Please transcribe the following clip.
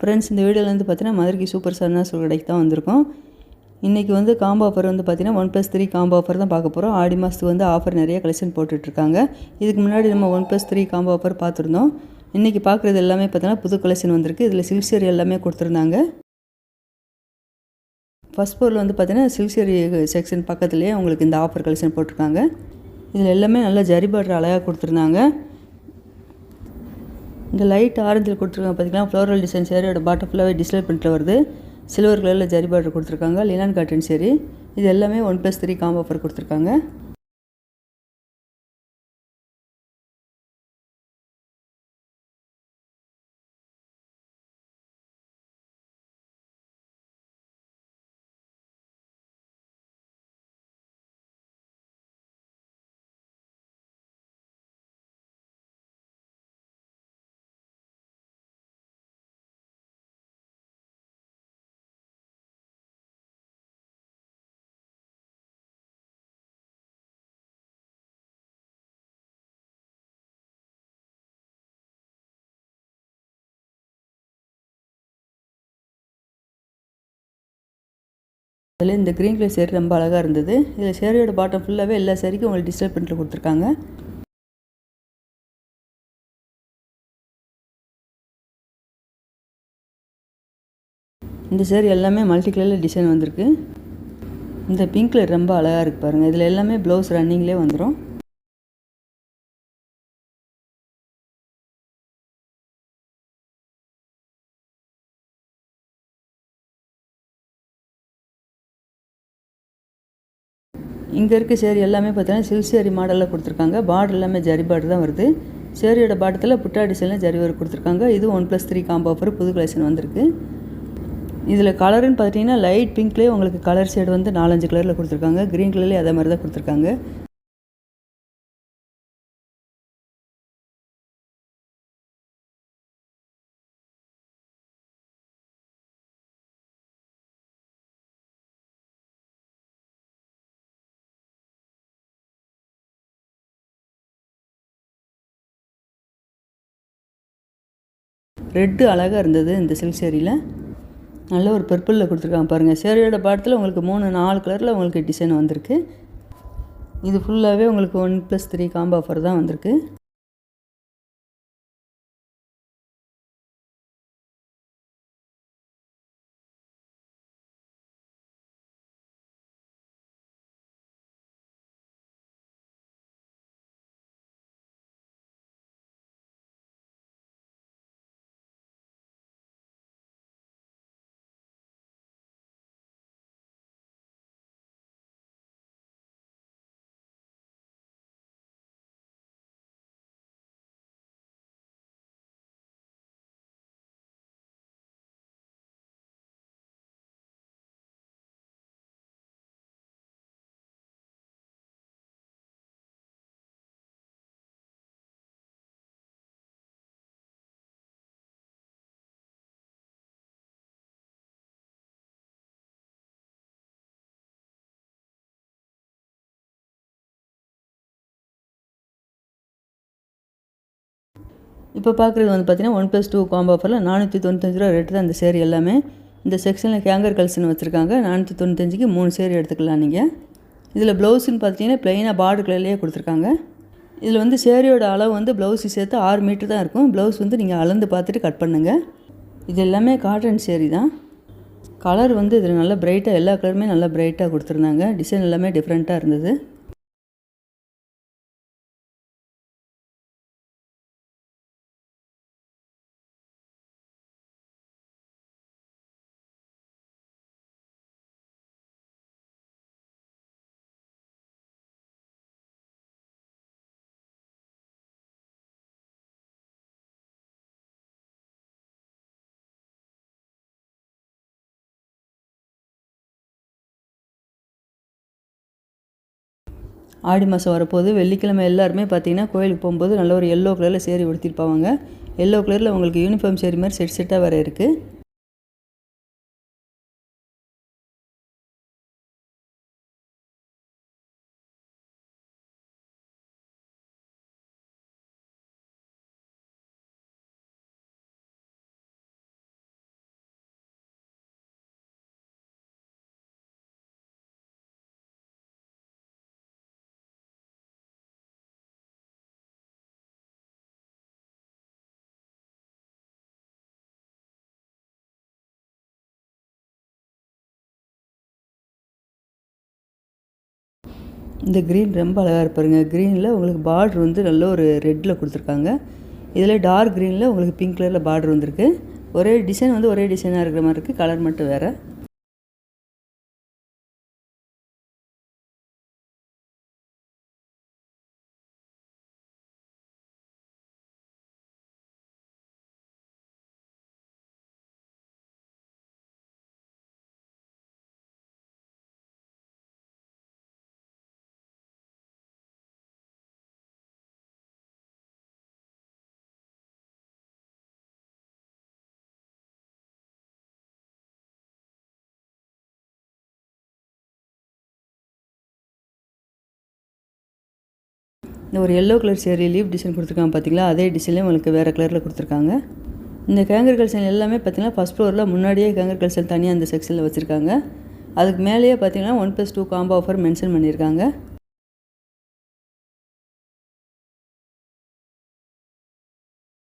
Friends இந்த வீடியோலேருந்து பார்த்தீங்கன்னா மதுரைக்கு சூப்பர் சர்னா சொல் கடைக்கு தான் வந்திருக்கோம். இன்றைக்கி வந்து காம்போ ஆஃபர் வந்து பார்த்தீங்கன்னா one plus three combo offer தான் பார்க்க போகிறோம் ஆடி மாதத்துக்கு வந்து ஆஃபர் நிறைய கலெக்ஷன் போட்டுட்ருக்காங்க இதுக்கு முன்னாடி நம்ம one plus three combo offer பார்த்துருந்தோம். இன்றைக்கி பார்க்குறது எல்லாமே பார்த்தீங்கன்னா புது கலெக்ஷன் வந்திருக்கு. இதில் சில்க் சேரி எல்லாமே கொடுத்துருந்தாங்க. ஃபஸ்ட் ஃபோரில் வந்து பார்த்தீங்கன்னா சில்க் சேரி செக்ஷன் பக்கத்துலேயே உங்களுக்கு இந்த ஆஃபர் கலெக்ஷன் போட்டிருக்காங்க. இதில் எல்லாமே நல்லா ஜரி அழகாக கொடுத்துருந்தாங்க. இந்த லைட் ஆரஞ்சில் கொடுத்துருக்காங்க பார்த்தீங்கன்னா ஃப்ளோரல் டிசைன் சேரியோட பாட்டம் ஃபுல்லாகவே டிஸ்பிளே பண்ணிட்டு வருது. சில்வர் கலரில் ஜரி பார்டர் கொடுத்துருக்காங்க. லினான் காட்டன் சேரி இது எல்லாமே one plus three combo offer கொடுத்துருக்காங்க. அதில் இந்த க்ரீன் கலர் சேரீ ரொம்ப அழகாக இருந்தது. இதில் சேரீயோட பாட்டம் ஃபுல்லாகவே எல்லா சேரீக்கும் உங்களுக்கு டிஸ்டர்ப் பிரிண்ட்டில் கொடுத்துருக்காங்க. இந்த சேரீ எல்லாமே மல்டி கலரில் டிசைன் வந்திருக்கு. இந்த பிங்க் கலர் ரொம்ப அழகாக இருக்குது பாருங்கள் இதில் எல்லாமே ப்ளவுஸ் ரன்னிங்லேயே வந்துடும் இங்கே இருக்க சேரி எல்லாமே பார்த்தீங்கன்னா சில் சேரி மாடலில் கொடுத்துருக்காங்க. பார்டர் எல்லாமே ஜரி பார்டர் தான் வருது. சேரியோட பாட்டத்தில் புட்டா டிசைனில் ஜரி ஒர்க் கொடுத்துருக்காங்க. இது one plus three combo offer புது கலெக்ஷன் வந்திருக்கு. இதில் கலருன்னு பார்த்தீங்கன்னா லைட் பிங்க்லேயே உங்களுக்கு கலர் ஷேடு வந்து நாலஞ்சு கலரில் கொடுத்துருக்காங்க. க்ரீன் கலர்லேயே அதே மாதிரி தான் கொடுத்துருக்காங்க. ரெட்டு அழகாக இருந்தது இந்த சில்க் சேரீயில் நல்ல ஒரு பர்பிளில் கொடுத்துருக்காங்க பாருங்கள் சேரீயோட பாடத்தில் உங்களுக்கு மூணு நாலு கலரில் உங்களுக்கு டிசைன் வந்திருக்கு. இது ஃபுல்லாகவே உங்களுக்கு one plus three combo offer தான் வந்திருக்கு. இப்போ பார்க்குறது வந்து பார்த்தீங்கன்னா ஒன் ப்ளஸ் டூ காம்போ ஆஃபரில் நானூற்றி தொண்ணூத்தஞ்சு ரூபா ரேட்டு தான் இந்த சேரீ எல்லாமே. இந்த செக்ஷனில் ஹேங்கர் கல்ஸ்னு வச்சுருக்காங்க. நானூற்றி தொண்ணூத்தஞ்சுக்கு மூணு சேரீ எடுத்துக்கலாம் நீங்கள் இதில் ப்ளவுஸுன்னு பார்த்தீங்கன்னா ப்ளைனாக பார்டர் கலர்லேயே கொடுத்துருக்காங்க. இதில் வந்து சேரீயோட அளவு வந்து ப்ளவுஸு சேர்த்து ஆறு மீட்டர் தான் இருக்கும். ப்ளவுஸ் வந்து நீங்கள் அளந்து பார்த்துட்டு கட் பண்ணுங்கள் இது எல்லாமே காட்டன் சேரீ தான். கலர் வந்து இதில் நல்லா பிரைட்டாக எல்லா கலருமே நல்லா பிரைட்டாக கொடுத்துருந்தாங்க. டிசைன் எல்லாமே டிஃப்ரெண்ட்டாக இருந்தது. ஆடி மாதம் வரப்போது வெள்ளிக்கிழமை எல்லாருமே பார்த்தீங்கன்னா கோயிலுக்கு போகும்போது நல்ல ஒரு எல்லோ கலரில் சேரி உடுத்திருப்பாங்க. எல்லோ கலரில் உங்களுக்கு யூனிஃபார்ம் சேரி மாதிரி செட் செட்டாக வேறு இருக்குது இந்த க்ரீன் ரொம்ப அழகாக இருப்பாருங்க க்ரீனில் உங்களுக்கு பார்டர் வந்து நல்ல ஒரு ரெட்டில் கொடுத்துருக்காங்க. இதில் டார்க் க்ரீனில் உங்களுக்கு பிங்க் கலரில் பார்டர் வந்திருக்கு. ஒரே டிசைன் வந்து ஒரே டிசைனாக இருக்கிற மாதிரி இருக்குது கலர் மட்டும் வேறு. இந்த ஒரு yellow colour sari leaf design கொடுத்துருக்காங்க பார்த்தீங்களா அதே டிசைன்லேயே உங்களுக்கு வேறு கலரில் கொடுத்துருக்காங்க. இந்த கேங்கர் கல்சன் எல்லாமே பார்த்தீங்கன்னா ஃபஸ்ட் ஃப்ளோரில் முன்னாடியே கேங்கர் கல்சன் தனியாக அந்த செக்ஷனில் வச்சுருக்காங்க. அதுக்கு மேலேயே பார்த்தீங்கன்னா one plus two combo offer mention பண்ணியிருக்காங்க.